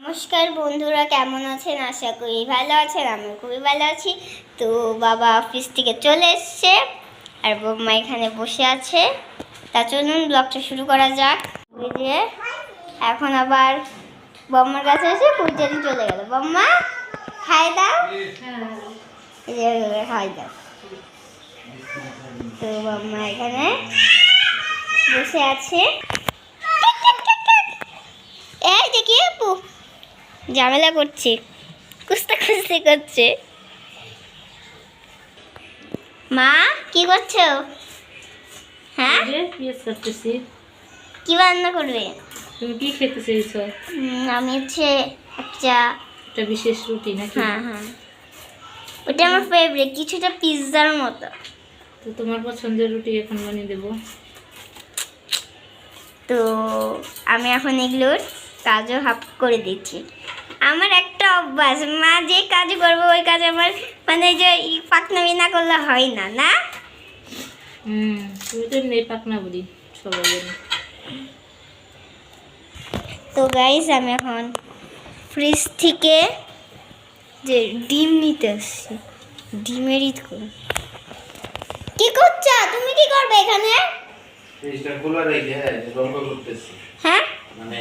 নমস্কার বন্ধুরা, কেমন আছেন? আশা করি ভালো আছেন আমি খুবই ভালো আছি। তো বাবা অফিস থেকে চলে এসছে আর বৌমা এখানে বসে আছে। তা চলুন ব্লগটা শুরু করা যাক। ওই যে, এখন আবার বম্মার কাছে এসে কুইটারি চলে গেল। বম্মা খাই দাও। খাই দাও। তো বম্মা এখানে বসে আছে। এই দেখি আপু? ঝামেলা করছে কুস্তা কুস্তি করছে। মা কি করছ? হ্যাঁ? কি রান্না করবে? তুমি কি খেতে চাইছো? আমি হচ্ছে একটা একটা বিশেষ রুটি নাকি? হ্যাঁ হ্যাঁ। ওটা আমার ফেভারিট কিছুটা পিৎজার মতো। তো তোমার পছন্দের রুটি এখন বানিয়ে দেবো। তো আমি এখন এগুলোর কাজও হাফ করে দিচ্ছি। আমার একটা অভ্যাস মা যে কাজ করব ওই কাজ আমার মানে যে ই পাকনামি না করলে হয় না না? হুম তুমি তো নেই পাকনা বুড়ি সবাই তো গাইস আমি এখন ফ্রিজ থেকে যে ডিম নিতে আসছি ডিমের ঈদ করুন কি করছ? তুমি কি করবে এখানে? ফ্রিজটা খোলা রেখে গল্প করতেছি। হ্যাঁ? মানে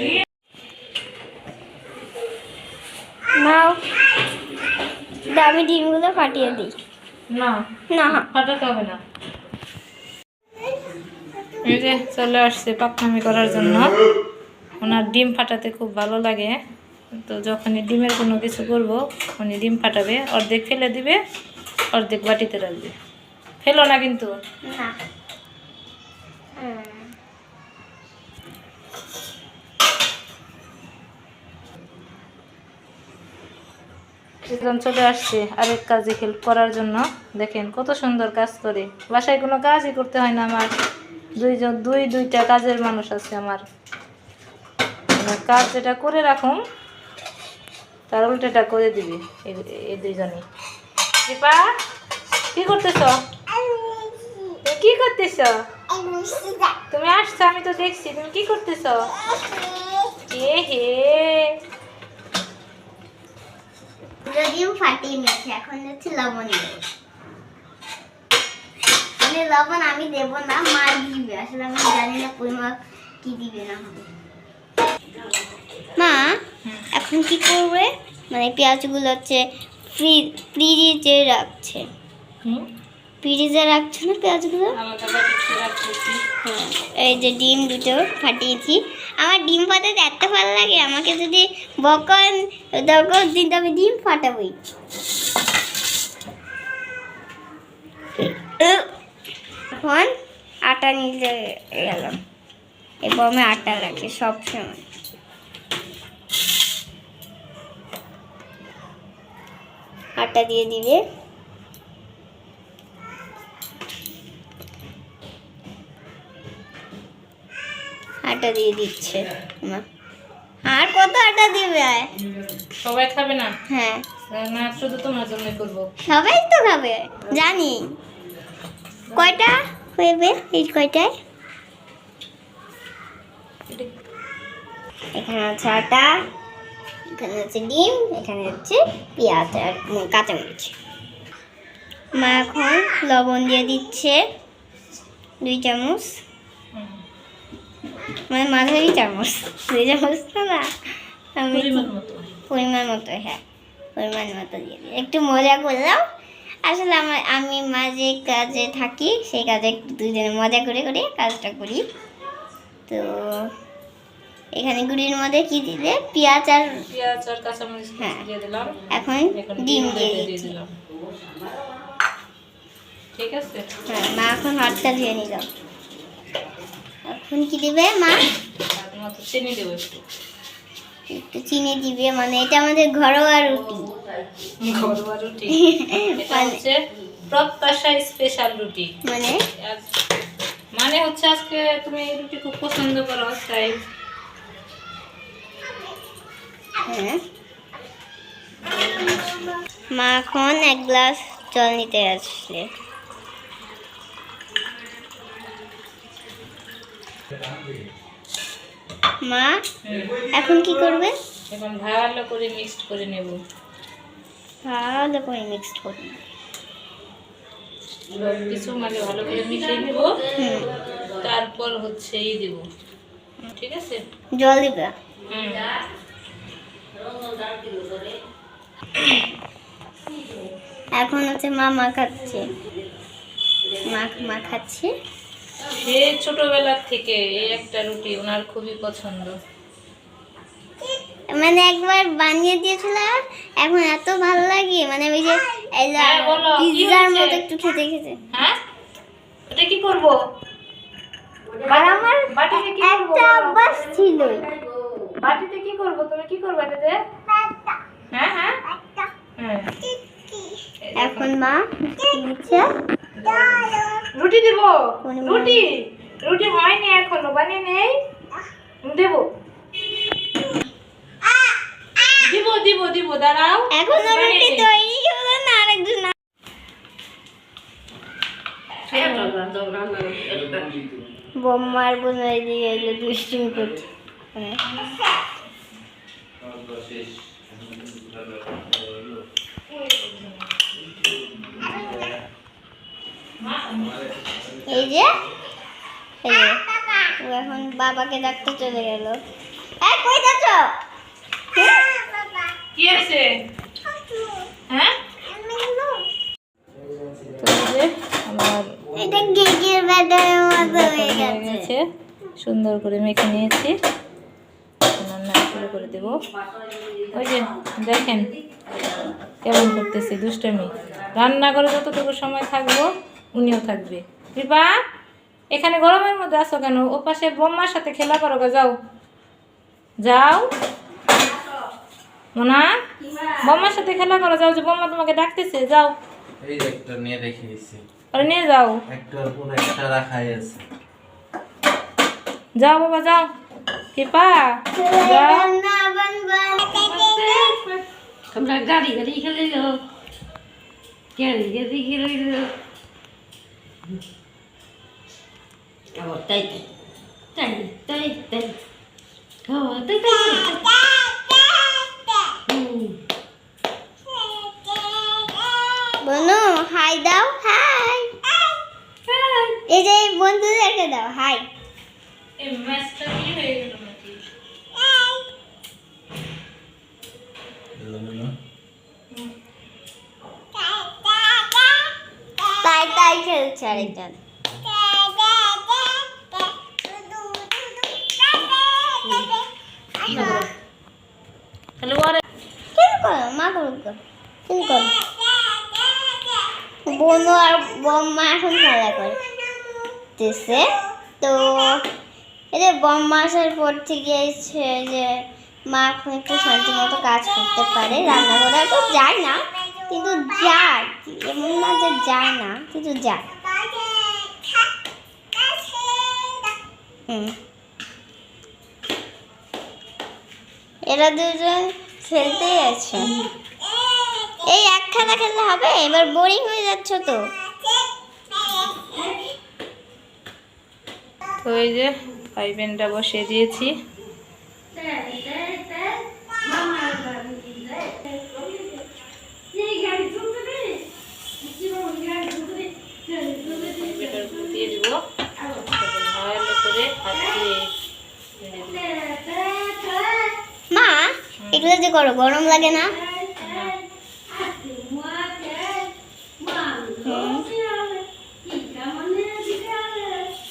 নাও। আমি ডিমগুলো ফাটিয়ে দিই। না না। ফাটাতে হবে না। এই যে চলে আসছে পাকনামি করার জন্য। ওনার ডিম ফাটাতে খুব ভালো লাগে। তো যখনই ডিমের কোনো কিছু করব উনি ডিম ফাটাবে অর্ধেক ফেলে দিবে অর্ধেক বাটিতে রাখবে। ফেলো না কিন্তু। না। একজন চলে আসছে আরেক কাজে হেল্প করার জন্য। দেখেন, কত সুন্দর কাজ করে। বাসায় কোনো কাজই করতে হয় না আমার। দুইজন, দুই, দুইটা কাজের মানুষ আছে আমার। মানে কাজ যেটা করে রাখুন, তার উল্টেটা করে দিবি এই- দুইজনই দীপা, কি করতেছ? কি করতেছ? তুমি আসছো, আমি তো দেখছি, তুমি কি করতেছ? এ হে। যদিও ফাটিয়ে নিয়েছি এখন হচ্ছে লবণ দেবো। মানে লবণ আমি দেবো না মা দিবে। আসলে আমি জানি না পরিমাপ কি দিবে না হবে। মা এখন কি করবে? মানে পেঁয়াজগুলো হচ্ছে ফ্রি ফ্রিজে রাখছে। ফ্রিজে রাখছে না পেঁয়াজগুলো? হ্যাঁ, এই যে ডিম দুটো ফাটিয়েছি। আমার ডিম ফাটাতে এত ভালো লাগে, আমাকে যদি বকন দরকার দিন আমি ডিম ফাটাবই। এখন আটা নিতে গেলাম। এরপর আমি আটা রাখি সব সময় আটা দিয়ে দিবে আটা দিয়ে দিচ্ছে। মা। আর কত আটা দিবে? সবাই খাবে না? হ্যাঁ। না শুধু তোমার জন্য করব। সবাই তো খাবে জানি। কয়টা হইবে এই কয়টায়? এখানে আছে আটা এখানে আছে ডিম এখানে হচ্ছে পেঁয়াজ আর কাঁচামরিচ। মা এখন লবণ দিয়ে দিচ্ছে দুই চামচ। মানে মাঝারি চামচ। দুই চামচ তো না। আমি পরিমাণ মতো। হ্যাঁ। পরিমাণ মতো দিয়ে দিই। একটু মজা করলাম। আসলে আমার আমি মাঝে কাজে থাকি সেই কাজে একটু দুজনে মজা করে করে কাজটা করি। তো এখানে গুড়ির মধ্যে কি দিলে? পেঁয়াজ আর পেঁয়াজ আর কাঁচামরিচ হ্যাঁ। এখন ডিম দিয়ে দিচ্ছি। ঠিক আছে? হ্যাঁ মা এখন হাতটা ধুয়ে নিল। এখন কি দিবে মা? চিনি দেবো একটু। একটু চিনি দিবে মানে এটা আমাদের ঘরোয়া রুটি। ঘরোয়া রুটি। এটা হচ্ছে প্রত্যাশা স্পেশাল রুটি। মানে? মানে হচ্ছে আজকে তুমি এই রুটি খুব পছন্দ করো তাই। হ্যাঁ। মা এখন এক গ্লাস জল নিতে আসলে মা এখন কি করবে? এখন ভালো করে মিক্সড করে নেব। ভালো করে মিক্সড করে কিছু মানে ভালো করে মিশিয়ে নেব। তারপর হচ্ছে এই দেব। ঠিক আছে? জল দিবে? এখন হচ্ছে মা মাখাচ্ছে মাখ মাখাচ্ছে সে ছোটবেলার থেকে এই একটা রুটি ওনার খুবই পছন্দ। মানে একবার বানিয়ে দিয়েছিল এখন এত ভালো লাগে মানে ওই যে হ্যাঁ, হয়েছে? মতো একটু খেতে খেতে। হ্যাঁ? এটা কি করব? আর আমার কি করব একটা? অভ্যাস ছিল। বাটিতে কি করব? তুমি কি করবে এটাতে? হ্যাঁ হ্যাঁ। হ্যাঁ। এখন মা দিচ্ছে রুটি দেব? রুটি? রুটি হয়নি এখনও বানিয়ে নেই। দেব। দিব দিব দিব দাঁড়াও। এখনও রুটি। তৈরি হলো না আরেকজন বোম্মার বোন এদিকে এলো দুষ্টুমি করছে হ্যাঁ। শেষ এই যে এই ও এখন বাবাকে ডাকতে চলে গেল। এই কই যাচ্ছ? কি হ্যাঁ? যে আমার এটা কেকের মতো হয়ে হয়ে গেছে গেছে। সুন্দর করে মেখে নিয়েছি। রান্না শুরু করে দেব। ওই যে দেখেন কেমন করতেছি দুষ্টমি। রান্না করে যতটুকু সময় থাকব উনিও থাকবে। কৃপা এখানে গরমের মধ্যে আসো কেন? ও পাশে বোম্মার সাথে খেলা করো গো, যাও। যাও। মোনা বোম্মার সাথে খেলা করো যাও যে বোম্মা তোমাকে ডাকতেছে যাও। এই যে একটা নিয়ে রেখে দিছি। আরে নিয়ে যাও। একটার পর একটা রাখাই আছে। যাও বাবা যাও। কৃপা যাও। আমরা গাড়ি গাড়ি খেলিল গাড়ি গাড়ি খেলিল আবার তাই তাই তাই তাই তাই ও ওরে কেন করো? মা করুক কেন করো। বোনু আর বম্মা এখন খেলা করতেছে। তো এই যে বম্মা আসার পর থেকে এসে যে মা এখন একটু শান্তি মতো কাজ করতে পারে। রান্না করে তো যায় না। কিন্তু যায়। এমন না যে যায় না, কিন্তু যায়। হুম। এরা দুজন খেলতেই আছে। এই এক খেলা খেললে হবে? এবার বোরিং হয়ে যাচ্ছ তো। ওই এই যে ফাইভেনটা বসিয়ে দিয়েছি এটার উপর দিয়ে দিব তারপর ভালো করে হাত দিয়ে নেড়ে দিব। মা এগুলো যে করো গরম লাগে না? হুম।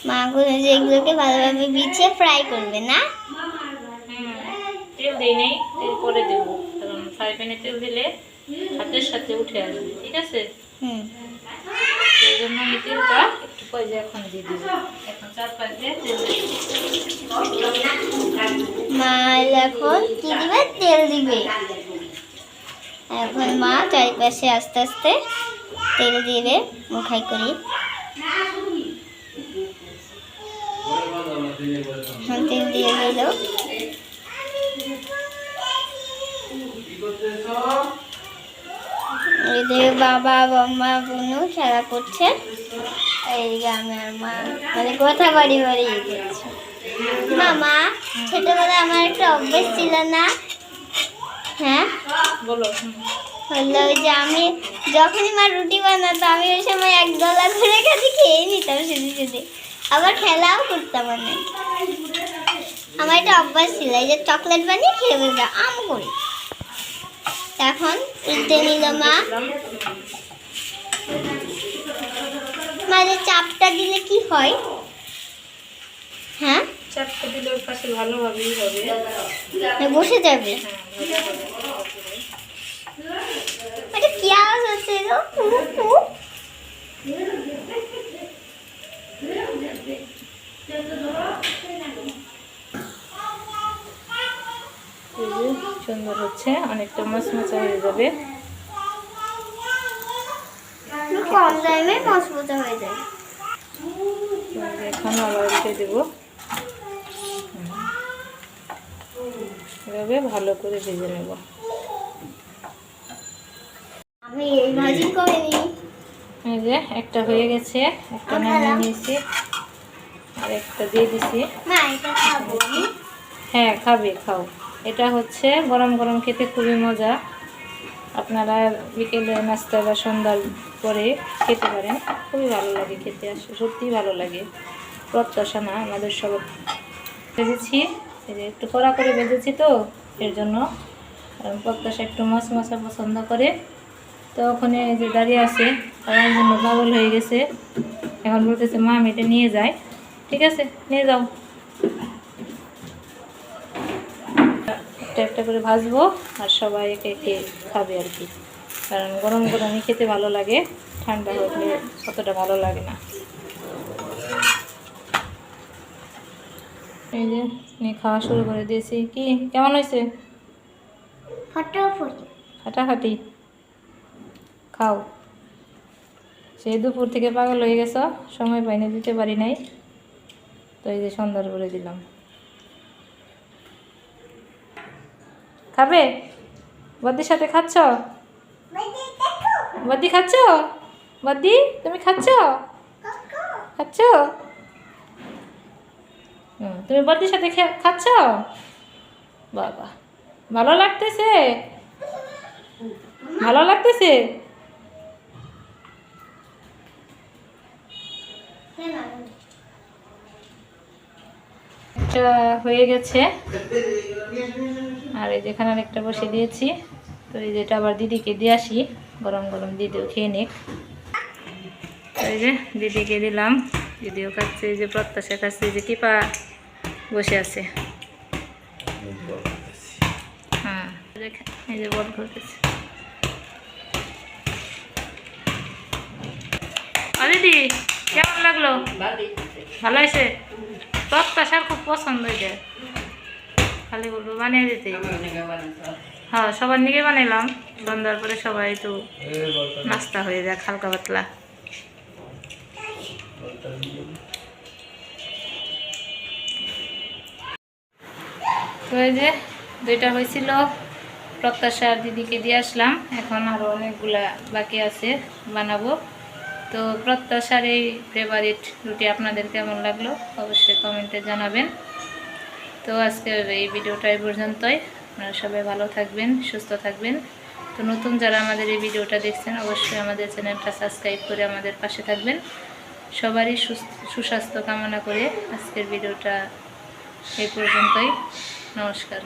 মা গুলো যে এগুলোকে ভালোভাবে বিছিয়ে ফ্রাই করবে না? তেল দিই নেই তেল পরে দেবো। কারণ ফ্রাই প্যানে তেল দিলে হাতের সাথে উঠে আসবে ঠিক আছে? হুম। সেই জন্য আমি তেলটা পয়সা এখন দিয়ে দিব। এখন চার পাঁচ দিয়ে তেল দিয়ে দিব। মা এখন কি দিবে? তেল দিবে। এখন মা চারিপাশে আস্তে আস্তে তেল দিবে মুখাই করি। তেল দিয়ে দিল। বাবা বাম্মা বোনও খেলা করছে। এইদিকে আমি আর মা মানে কথা বাড়ি বাড়ি মামা ছোটবেলায় আমার একটা অভ্যেস ছিল না? হ্যাঁ? বলো। হলো যে আমি যখনই মা রুটি বানাতো আমি ওই সময় এক গলা করে কাছে খেয়ে নিতাম শুধু শুধু। আবার খেলাও করতাম অনেক আমার একটা অভ্যাস ছিল এই যে চকলেট বানিয়ে খেয়ে ফেলতে আম করি। এখন উল্টে নিল মা। মানে চাপটা দিলে কি হয়? হ্যাঁ? চাপটা দিলে ওর পাশে ভালোভাবেই হবে। না বসে যাবে। এটা কি আওয়াজ হচ্ছে সুন্দর হচ্ছে অনেকটা মচমচা হয়ে যাবে। কম টাইমে মজবুত হয়ে যায়। তো এই যে এখন আবার উঠে দেবো। এভাবে ভালো করে ভেজে নেব। আমি এই ভাজি করে এই যে একটা হয়ে গেছে একটা নামিয়ে নিয়েছি আর একটা দিয়ে দিছি। হ্যাঁ খাবে খাও। এটা হচ্ছে গরম গরম খেতে খুবই মজা। আপনারা বিকেলে নাস্তা বা সন্ধ্যার পরে খেতে পারেন। খুবই ভালো লাগে খেতে আসে সত্যিই ভালো লাগে। প্রত্যাশা না, আমাদের সব ভেজেছি। একটু কড়া করে ভেজেছি তো, এর জন্য প্রত্যাশা একটু মাছ মশা পছন্দ করে। তো ওখানে যে দাঁড়িয়ে আছে, তার জন্য পাগল হয়ে গেছে। এখন বলতেছে, মা, আমি নিয়ে যাই। ঠিক আছে, নিয়ে যাও। একটা একটা করে ভাজবো আর সবাই একে একে খাবে আর কি। কারণ গরম গরমই খেতে ভালো লাগে ঠান্ডা হলে অতটা ভালো লাগে না। এই যে খাওয়া শুরু করে দিয়েছি। কি কেমন হয়েছে? ফাটাফাটি। খাও। সেই দুপুর থেকে পাগল হয়ে গেছ সময় পাইনি দিতে পারি নাই। তো এই যে সন্ধ্যার করে দিলাম। খাবে? বদ্দির সাথে খাচ্ছ? বদ্দি খাচ্ছ? বদ্দি, তুমি খাচ্ছ? খাচ্ছ? তুমি বদ্দির সাথে খাচ্ছ? বাবা, ভালো লাগতেছে? ভালো লাগতেছে? একটা হয়ে গেছে। আর এই যেখানে আরেকটা বসে দিয়েছি। তো এই যেটা আবার দিদিকে দিয়ে আসি। গরম গরম দিদিও খেয়ে নিক। এই যে দিদিকে দিলাম। দিদিও খাচ্ছে যে প্রত্যাশা খাচ্ছে যে কিপা বসে আছে। হ্যাঁ এই যে বল করতেছে ও দিদি! কেমন লাগল? ভালো হয়েছে? প্রত্যাশার খুব পছন্দ হয়েছে। খালি বলব বানিয়ে দিতে। হ্যাঁ সবার নিকে বানাইলাম। সন্ধ্যার পরে সবাই তো নাস্তা হয়ে যায় হালকা পাতলা। তো এই যে দুইটা হয়েছিল প্রত্যাশার দিদিকে দিয়ে আসলাম। এখন আরও অনেকগুলা বাকি আছে বানাবো। তো প্রত্যাশার এই ফেভারিট রুটি আপনাদের কেমন লাগল অবশ্যই কমেন্টে জানাবেন। তো আজকের এই ভিডিওটা পর্যন্তই। আপনারা সবাই ভালো থাকবেন, সুস্থ থাকবেন। তো নতুন যারা আমাদের এই ভিডিওটা দেখছেন, অবশ্যই আমাদের চ্যানেলটা সাবস্ক্রাইব করে আমাদের পাশে থাকবেন। সবারই সুস্বাস্থ্য কামনা করে আজকের ভিডিওটা এই পর্যন্তই। নমস্কার।